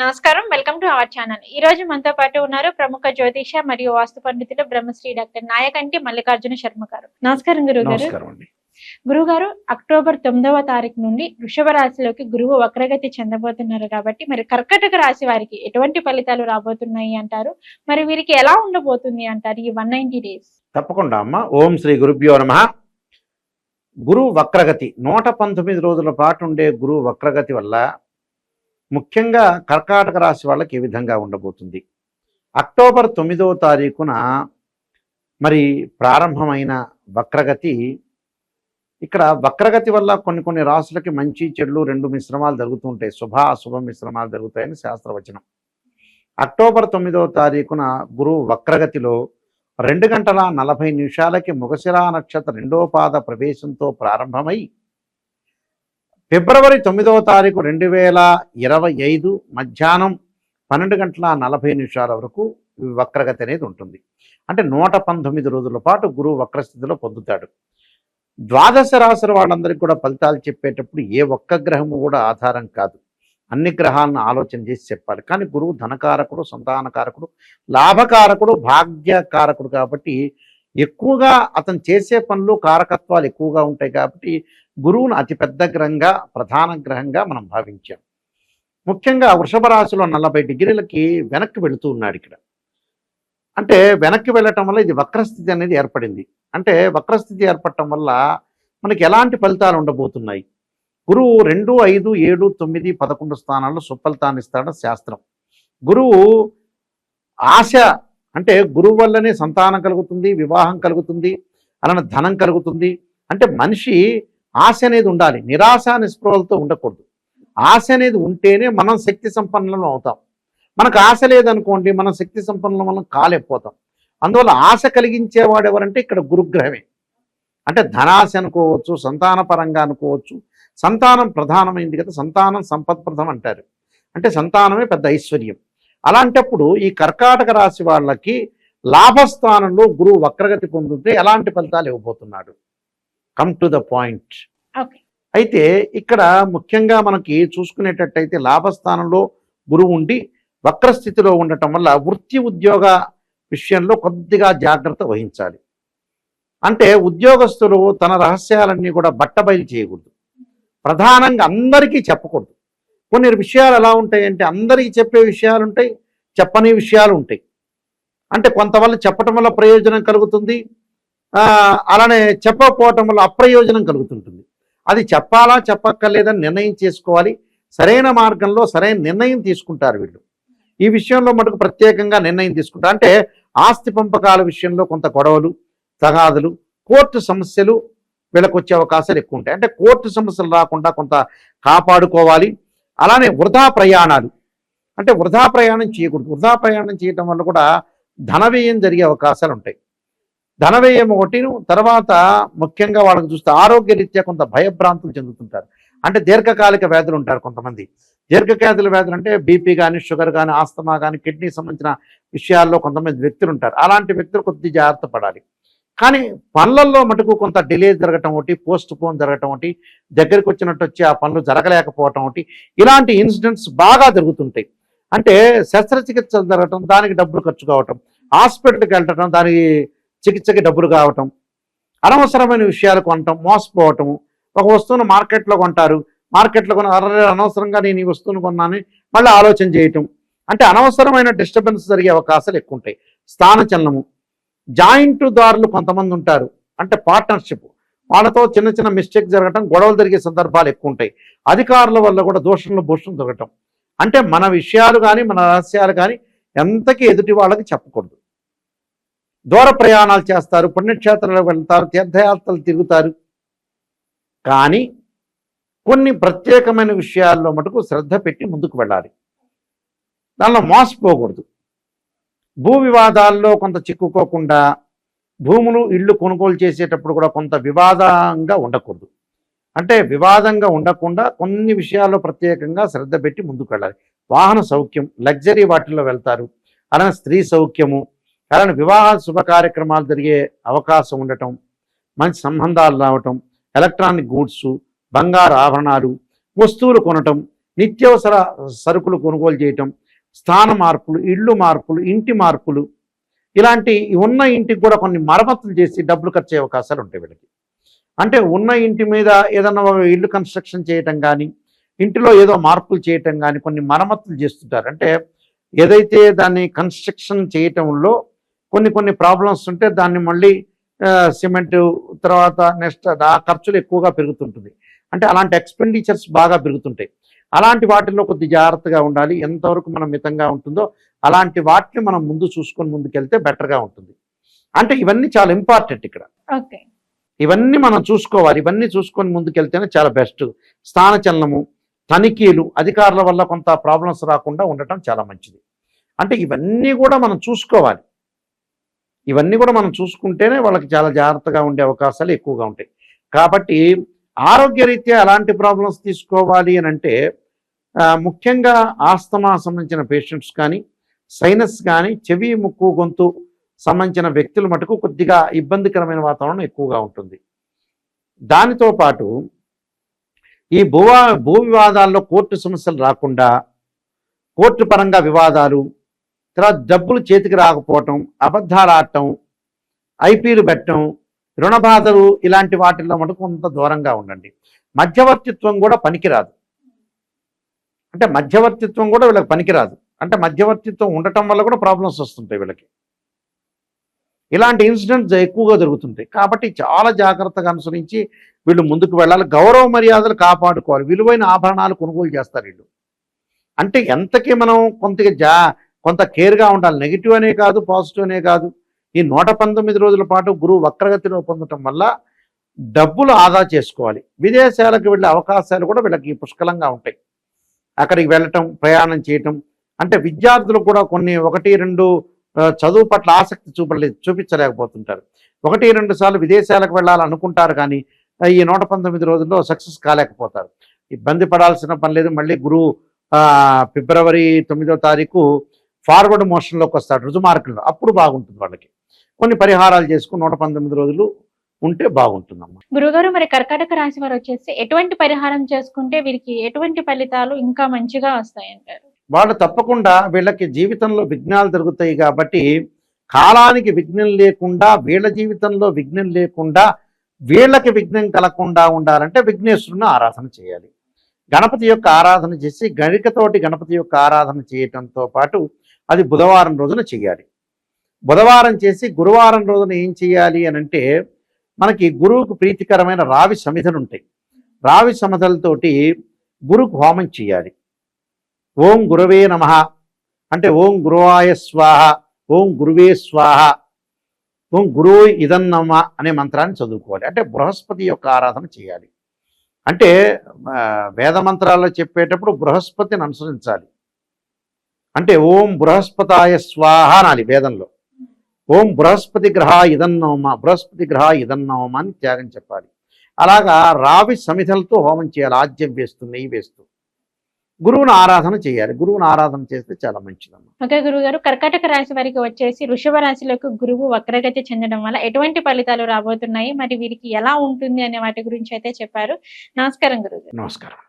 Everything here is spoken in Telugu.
నమస్కారం. Welcome to our channel. ఈ రోజు మనతో పాటు ఉన్నారు ప్రముఖ జ్యోతిష మరియు వాస్తు పండితులు బ్రహ్మశ్రీ డాక్టర్ నాయకంటి మల్లికార్జున శర్మ గారు. నమస్కారం గురువు గారు. గురువు గారు అక్టోబర్ తొమ్మిదవ తారీఖు నుండి వృషభ రాశిలోకి గురువు వక్రగతి చెందబోతున్నారు కాబట్టి మరి కర్కటక రాశి వారికి ఎటువంటి ఫలితాలు రాబోతున్నాయి అంటారు? మరి వీరికి ఎలా ఉండబోతుంది అంటారు ఈ వన్ నైన్టీ డేస్? తప్పకుండా అమ్మ. ఓం శ్రీ గురుభ్యో నమ. గురువు వక్రగతి. నూట పంతొమ్మిది రోజుల పాటు ఉండే గురువు వక్రగతి వల్ల ముఖ్యంగా కర్కాటక రాశి వాళ్ళకి ఏ విధంగా ఉండబోతుంది? అక్టోబర్ తొమ్మిదవ తారీఖున మరి ప్రారంభమైన వక్రగతి ఇక్కడ వక్రగతి వల్ల కొన్ని కొన్ని రాసులకి మంచి చెడులు రెండు మిశ్రమాలు జరుగుతుంటాయి. శుభ అశుభ మిశ్రమాలు జరుగుతాయని శాస్త్రవచనం. అక్టోబర్ తొమ్మిదవ తారీఖున గురువు వక్రగతిలో రెండు గంటల నలభై నిమిషాలకి ముగశిరా నక్షత్ర రెండో పాద ప్రవేశంతో ప్రారంభమై ఫిబ్రవరి తొమ్మిదవ తారీఖు రెండు వేల ఇరవై ఐదు మధ్యాహ్నం పన్నెండు గంటల నలభై నిమిషాల వరకు వక్రగతి అనేది ఉంటుంది. అంటే నూట పంతొమ్మిది రోజుల పాటు గురువు వక్రస్థితిలో పొందుతాడు. ద్వాదశ రాశుల వాళ్ళందరికీ కూడా ఫలితాలు చెప్పేటప్పుడు ఏ ఒక్క గ్రహము కూడా ఆధారం కాదు. అన్ని గ్రహాలను ఆలోచన చేసి చెప్పాలి. కానీ గురువు ధనకారకుడు సంతానకారకుడు లాభకారకుడు భాగ్యకారకుడు కాబట్టి ఎక్కువగా అతను చేసే పనులు కారకత్వాలు ఎక్కువగా ఉంటాయి కాబట్టి గురువును అతి పెద్ద గ్రహంగా ప్రధాన గ్రహంగా మనం భావించాం. ముఖ్యంగా వృషభ రాశిలో నలభై డిగ్రీలకి వెనక్కి వెళుతూ ఉన్నాడు ఇక్కడ. అంటే వెనక్కి వెళ్ళటం వల్ల ఇది వక్రస్థితి అనేది ఏర్పడింది. అంటే వక్రస్థితి ఏర్పడటం వల్ల మనకి ఎలాంటి ఫలితాలు ఉండబోతున్నాయి? గురువు రెండు ఐదు ఏడు తొమ్మిది పదకొండు స్థానాల్లో సుఫలితాన్ని ఇస్తాడు శాస్త్రం. గురువు ఆశ అంటే గురువు వల్లనే సంతానం కలుగుతుంది వివాహం కలుగుతుంది అలానే ధనం కలుగుతుంది. అంటే మనిషి ఆశ అనేది ఉండాలి నిరాశ నిస్పృహలతో ఉండకూడదు. ఆశ అనేది ఉంటేనే మనం శక్తి సంపన్నులం అవుతాం. మనకు ఆశ లేదనుకోండి మనం శక్తి సంపన్నులం మనం కాలేకపోతాం. అందువల్ల ఆశ కలిగించేవాడు ఎవరంటే ఇక్కడ గురుగ్రహమే. అంటే ధనాశ అనుకోవచ్చు సంతానపరంగా అనుకోవచ్చు సంతానం ప్రధానమైంది కదా సంతానం సంపత్ప్రదం అంటారు. అంటే సంతానమే పెద్ద ఐశ్వర్యం. అలాంటప్పుడు ఈ కర్కాటక రాశి వాళ్ళకి లాభస్థానంలో గురువు వక్రగతి పొందితే ఎలాంటి ఫలితాలు ఇవ్వబోతున్నాడు? కమ్ టు ద పాయింట్ అయితే ఇక్కడ ముఖ్యంగా మనకి చూసుకునేటట్టయితే లాభస్థానంలో గురువు ఉండి వక్రస్థితిలో ఉండటం వల్ల వృత్తి ఉద్యోగ విషయంలో కొద్దిగా జాగ్రత్త వహించాలి. అంటే ఉద్యోగస్తులు తన రహస్యాలన్నీ కూడా బట్టబయలు చేయకూడదు. ప్రధానంగా అందరికీ చెప్పకూడదు. కొన్ని విషయాలు ఎలా ఉంటాయంటే అందరికీ చెప్పే విషయాలు ఉంటాయి చెప్పని విషయాలు ఉంటాయి. అంటే కొంతవల్ల చెప్పటం వల్ల ప్రయోజనం కలుగుతుంది అలానే చెప్పకపోవటం వల్ల అప్రయోజనం కలుగుతుంటుంది. అది చెప్పాలా చెప్పక్కర్లేదని నిర్ణయం చేసుకోవాలి. సరైన మార్గంలో సరైన నిర్ణయం తీసుకుంటారు వీళ్ళు. ఈ విషయంలో మటుకు ప్రత్యేకంగా నిర్ణయం తీసుకుంటారు అంటే ఆస్తి పంపకాల విషయంలో కొంత గొడవలు తగాదులు కోర్టు సమస్యలు వీళ్ళకు వచ్చే అవకాశాలు ఎక్కువ ఉంటాయి అంటే కోర్టు సమస్యలు రాకుండా కొంత కాపాడుకోవాలి. అలానే వృధా ప్రయాణాలు. అంటే వృధా ప్రయాణం చేయకూడదు. వృధా ప్రయాణం చేయటం వల్ల కూడా ధన వ్యయం జరిగే అవకాశాలు ఉంటాయి. ధన వ్యయం ఒకటి తర్వాత ముఖ్యంగా వాళ్ళకి చూస్తే ఆరోగ్య రీత్యా కొంత భయభ్రాంతులు చెందుతుంటారు. అంటే దీర్ఘకాలిక వ్యాధులు ఉంటారు కొంతమంది. దీర్ఘకాలిక వ్యాధులు అంటే బీపీ కానీ షుగర్ కానీ ఆస్తమా కానీ కిడ్నీ సంబంధించిన విషయాల్లో కొంతమంది వ్యక్తులు ఉంటారు. అలాంటి వ్యక్తులు కొద్ది జాగ్రత్త పడాలి. కానీ పనులలో మటుకు కొంత డిలే జరగటం ఒకటి పోస్ట్ పోన్ జరగటం ఒకటి దగ్గరికి వచ్చినట్టు వచ్చి ఆ పనులు జరగలేకపోవటం ఒకటి ఇలాంటి ఇన్సిడెంట్స్ బాగా జరుగుతుంటాయి. అంటే శస్త్రచికిత్స జరగటం దానికి డబ్బులు ఖర్చు కావటం హాస్పిటల్కి వెళ్ళటం దానికి చికిత్సకి డబ్బులు కావటం అనవసరమైన విషయాలు కొనటం మోసపోవటం ఒక వస్తువును మార్కెట్లో కొంటారు మార్కెట్లో కొన అర్రే అనవసరంగా నేను ఈ వస్తువును కొన్నాను మళ్ళీ ఆలోచన చేయటం. అంటే అనవసరమైన డిస్టర్బెన్స్ జరిగే అవకాశాలు ఎక్కువ ఉంటాయి స్థానచలనము జాయింట్ దారులు కొంతమంది ఉంటారు. అంటే పార్ట్నర్షిప్. వాళ్ళతో చిన్న చిన్న మిస్టేక్ జరగటం గొడవలు జరిగే సందర్భాలు ఎక్కువ ఉంటాయి అధికారుల వల్ల కూడా దోషంలో భూషణం దొరకటం అంటే మన విషయాలు కానీ మన రహస్యాలు కానీ ఎంతకి ఎదుటి వాళ్ళకి చెప్పకూడదు. దూర ప్రయాణాలు చేస్తారు పుణ్యక్షేత్రాలకు వెళ్తారు తీర్థయాత్రలు తిరుగుతారు. కానీ కొన్ని ప్రత్యేకమైన విషయాల్లో మటుకు శ్రద్ధ పెట్టి ముందుకు వెళ్ళాలి. దానిలో మోసపోకూడదు భూ వివాదాల్లో కొంత చిక్కుకోకుండా భూములు ఇళ్ళు కొనుగోలు చేసేటప్పుడు కూడా కొంత వివాదంగా ఉండకూడదు. అంటే వివాదంగా ఉండకుండా కొన్ని విషయాల్లో ప్రత్యేకంగా శ్రద్ధ పెట్టి ముందుకు వెళ్ళాలి వాహన సౌఖ్యం లగ్జరీ వాటిల్లో వెళ్తారు. అలానే స్త్రీ సౌఖ్యము అలానే వివాహ శుభ కార్యక్రమాలు జరిగే అవకాశం ఉండటం మంచి సంబంధాలు రావటం ఎలక్ట్రానిక్ గూడ్స్ బంగారు ఆభరణాలు వస్తువులు కొనటం నిత్యవసర సరుకులు కొనుగోలు చేయటం స్థాన మార్పులు ఇళ్ళు మార్పులు ఇంటి మార్పులు. ఇలాంటి ఉన్న ఇంటికి కూడా కొన్ని మరమ్మతులు చేసి డబ్బులు ఖర్చు అయ్యే అవకాశాలు ఉంటాయి వీళ్ళకి. అంటే ఉన్న ఇంటి మీద ఏదన్నా ఇల్లు కన్స్ట్రక్షన్ చేయటం కానీ ఇంటిలో ఏదో మార్పులు చేయటం కానీ కొన్ని మరమ్మతులు చేస్తుంటారు. అంటే ఏదైతే దాన్ని కన్స్ట్రక్షన్ చేయటంలో కొన్ని కొన్ని ప్రాబ్లమ్స్ ఉంటే దాన్ని మళ్ళీ సిమెంట్ తర్వాత నెక్స్ట్ ఆ ఖర్చులు ఎక్కువగా పెరుగుతుంటుంది. అంటే అలాంటి ఎక్స్పెండిచర్స్ బాగా పెరుగుతుంటాయి. అలాంటి వాటిల్లో కొద్ది జాగ్రత్తగా ఉండాలి. ఎంతవరకు మనం మితంగా ఉంటుందో అలాంటి వాటిని మనం ముందు చూసుకొని ముందుకెళ్తే బెటర్గా ఉంటుంది. అంటే ఇవన్నీ చాలా ఇంపార్టెంట్ ఇక్కడ. ఓకే. ఇవన్నీ మనం చూసుకోవాలి. ఇవన్నీ చూసుకొని ముందుకెళ్తేనే చాలా బెస్ట్. స్థానచలనము తనిఖీలు అధికారుల వల్ల కొంత ప్రాబ్లమ్స్ రాకుండా ఉండటం చాలా మంచిది. అంటే ఇవన్నీ కూడా మనం చూసుకోవాలి. ఇవన్నీ కూడా మనం చూసుకుంటేనే వాళ్ళకి చాలా జాగ్రత్తగా ఉండే అవకాశాలు ఎక్కువగా ఉంటాయి. కాబట్టి ఆరోగ్యరీత్యా ఎలాంటి ప్రాబ్లమ్స్ తీసుకోవాలి అని అంటే ముఖ్యంగా ఆస్తమా సంబంధించిన పేషెంట్స్ కానీ సైనస్ కానీ చెవి ముక్కు గొంతు సంబంధించిన వ్యక్తుల మటుకు కొద్దిగా ఇబ్బందికరమైన వాతావరణం ఎక్కువగా ఉంటుంది. దానితో పాటు ఈ భూవా భూ వివాదాల్లో కోర్టు సమస్యలు రాకుండా కోర్టు పరంగా వివాదాలు తర్వాత డబ్బులు చేతికి రాకపోవటం అబద్ధాలు ఆడటం ఐపీలు పెట్టడం రుణ బాధలు ఇలాంటి వాటిల్లో మటుకు కొంత దూరంగా ఉండండి. మధ్యవర్తిత్వం కూడా పనికిరాదు. అంటే మధ్యవర్తిత్వం కూడా వీళ్ళకి పనికిరాదు. అంటే మధ్యవర్తిత్వం ఉండటం వల్ల కూడా ప్రాబ్లమ్స్ వస్తుంటాయి వీళ్ళకి. ఇలాంటి ఇన్సిడెంట్స్ ఎక్కువగా జరుగుతుంటాయి. కాబట్టి చాలా జాగ్రత్తగా అనుసరించి వీళ్ళు ముందుకు వెళ్ళాలి. గౌరవ మర్యాదలు కాపాడుకోవాలి. విలువైన ఆభరణాలు కొనుగోలు చేస్తారు వీళ్ళు. అంటే ఎంతకీ మనం కొంత జా కొంత కేర్గా ఉండాలి. నెగిటివ్ అనే కాదు పాజిటివ్ అనే కాదు. ఈ నూట పంతొమ్మిది రోజుల పాటు గురువు వక్రగతిలో పొందటం వల్ల డబ్బులు ఆదా చేసుకోవాలి. విదేశాలకు వెళ్ళే అవకాశాలు కూడా వీళ్ళకి పుష్కలంగా ఉంటాయి. అక్కడికి వెళ్ళటం ప్రయాణం చేయటం. అంటే విద్యార్థులు కూడా కొన్ని ఒకటి రెండు చదువు పట్ల ఆసక్తి చూపలేదు చూపించలేకపోతుంటారు. ఒకటి రెండు సార్లు విదేశాలకు వెళ్ళాలనుకుంటారు కానీ ఈ నూట పంతొమ్మిది రోజుల్లో సక్సెస్ కాలేకపోతారు. ఇబ్బంది పడాల్సిన పని లేదు. మళ్ళీ గురువు ఫిబ్రవరి తొమ్మిదో తారీఖు ఫార్వర్డ్ మోషన్లోకి వస్తాడు. రుజుమార్గంలో అప్పుడు బాగుంటుంది వాళ్ళకి. కొన్ని పరిహారాలు చేసుకుని నూట పంతొమ్మిది రోజులు ఉంటే బాగుంటుందమ్మా. గురుగారు మరి కర్కాటక రాశి వారు వచ్చేసి ఎటువంటి పరిహారం చేసుకుంటే వీరికి ఎటువంటి ఫలితాలు ఇంకా మంచిగా వస్తాయి అంటారు వాళ్ళు తప్పకుండా వీళ్ళకి జీవితంలో విఘ్నాలు జరుగుతాయి కాబట్టి కాలానికి విఘ్నం లేకుండా వీళ్ళ జీవితంలో విఘ్నం లేకుండా వీళ్ళకి విఘ్నం కలగకుండా ఉండాలంటే విఘ్నేశ్వరుని ఆరాధన చేయాలి. గణపతి యొక్క ఆరాధన చేసి గణికతోటి గణపతి యొక్క ఆరాధన చేయటంతో పాటు అది బుధవారం రోజున చేయాలి. బుధవారం చేసి గురువారం రోజున ఏం చేయాలి అని అంటే మనకి గురువుకు ప్రీతికరమైన రావి సమిధలు ఉంటాయి. రావి సమిధలతోటి గురుకు హోమం చేయాలి. ఓం గురవే నమ. అంటే ఓం గురువాయ స్వాహ ఓం గురువే స్వాహ ఓం గురువు ఇదన్నమ అనే మంత్రాన్ని చదువుకోవాలి. అంటే బృహస్పతి యొక్క ఆరాధన చేయాలి. అంటే వేద మంత్రాల్లో చెప్పేటప్పుడు బృహస్పతిని అనుసరించాలి. అంటే ఓం బృహస్పతాయ స్వాహ అనాలి వేదంలో. ఓం బృహస్పతి గ్రహ ఇదన్నోమ బృహస్పతి గ్రహ ఇదన్నోమ అని త్యాగం చెప్పాలి. అలాగా రావి సమిధలతో హోమం చేయాలి ఆజ్యం వేస్తూ నెయ్యి వేస్తూ. గురువుని ఆరాధన చేయాలి. గురువుని ఆరాధన చేస్తే చాలా మంచిదమ్మా. ఓకే గురుగారు కర్కాటక రాశి వారికి వచ్చేసి వృషభ రాశిలోకి గురువు వక్రగతి చెందడం వల్ల ఎటువంటి ఫలితాలు రాబోతున్నాయి? మరి వీరికి ఎలా ఉంటుంది అనే వాటి గురించి అయితే చెప్పారు. నమస్కారం గురుగారు నమస్కారం